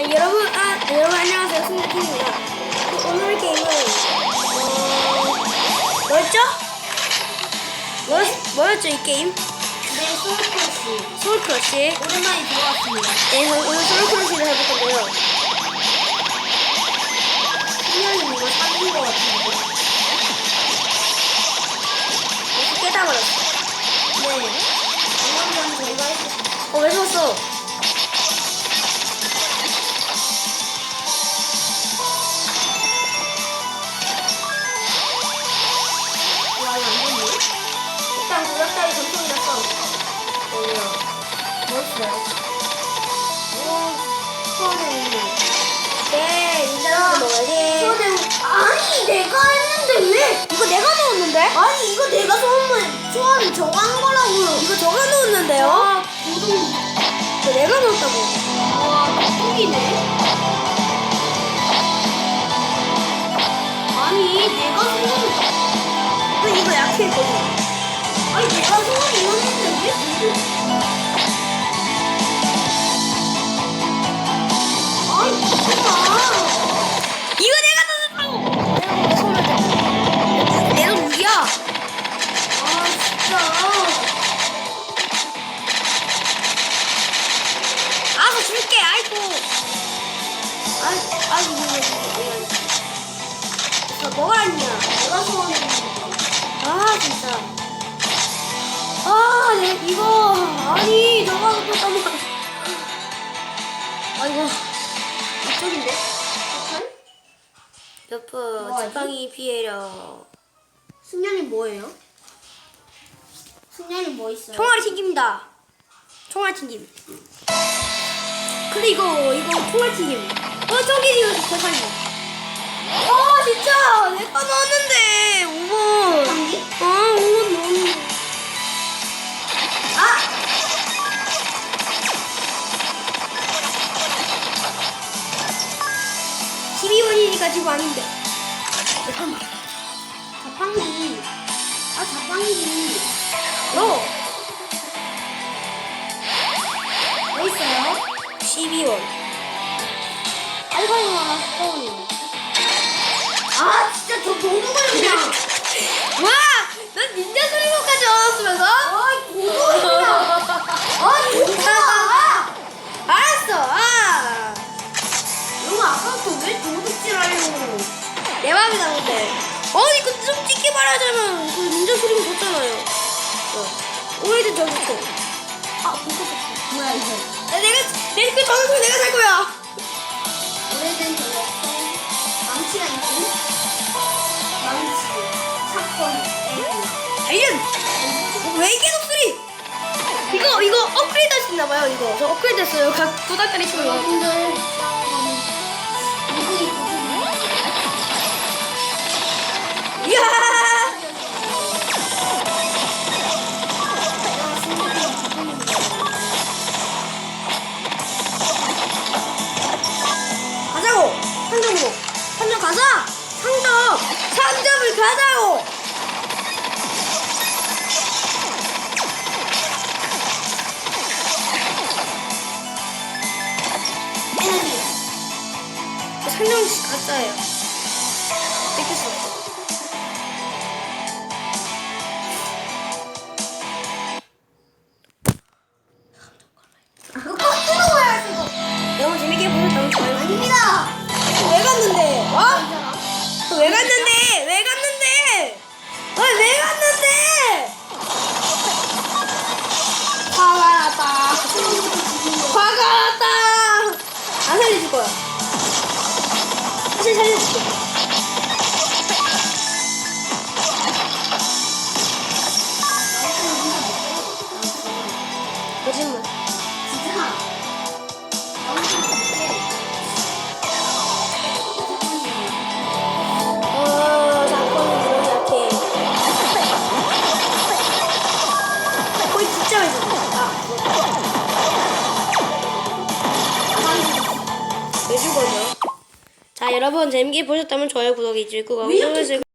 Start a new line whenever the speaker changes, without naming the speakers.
아, 여러분, 아, 여러분 안녕하세요. 승리팀입니다. 오늘 게임은 어, 뭐였죠? 뭐였, 뭐였죠 이 게임?
네, 소울크러쉬.
소울크러쉬.
오랜만에 들어왔습니다.
네, 오늘 소울크러쉬를 해볼 건데요.
신현이 이거 사귄 것 같은데.
혹시 깨달았어.
네. 방금 전에 저희가 했었
먹어야지.
수원에, 아니?
이거 내가 넣었는데?
수원이 저거 한 거라고요.
이거 저가 넣었는데요?
아, 도둑.
이거 내가 넣었다고.
와, 도둑이네. 아니, 내가 소문,
그 이거 약했거든.
아니, 내가 왜 도둑? 아니, 잠깐만.
이거 내가 넣었다고! 내가 손을 대. 내가 누구야?
아, 진짜.
알아서 줄게, 아이고. 아이, 아이고, 이거, 이거. 이거 먹으라니야.
내가 소원했는데.
아, 진짜. 아, 내, 이거. 아니, 너가 또 너무. 아이고. 이쪽인데? 여프,
뭐하지?
지팡이 피해려.
승현이 뭐예요? 승현이 뭐 있어요?
총알이 튕깁니다. 총알 튕김. 근데 이거 이거 총알 튕김. 어 저기 이거 대상이. 아 진짜 내가 넣었는데 5번.
감기?
12번이니까 지금 아닌데. 잠깐만.
자판기. 아, 자판기. 너뭐 있어요?
12번.
아이고, 아이고, 아, 소원이. 아, 진짜 저 도둑을 그냥.
와, 넌 닌자 소리모까지 얻었으면서?
아, 도둑이야. 아, 도둑
내 맘이다 근데 아니 그 솔직히 말하자면 그 닌자 소리가 좋잖아요 어. 오래된 전투총
아, 도둑 뭐야, 이거.
아, 내가 내그 전투총 내가 살 거야
오래된 저거. 망치가 있고. 망치. 사건.
달련 어, 외계 독수리 이거 이거 업그레이드 할 수 있나 봐요 이거 저 업그레이드 했어요 각두 달짜리 치고
여러분들
3점으로. 3점 가자! 상점! 상점을 가자요
에너지.
3점씩 가자예요. 뺏길 수 없어. 여러분 재밌게 보셨다면 좋아요 구독 잊지 말고 꾹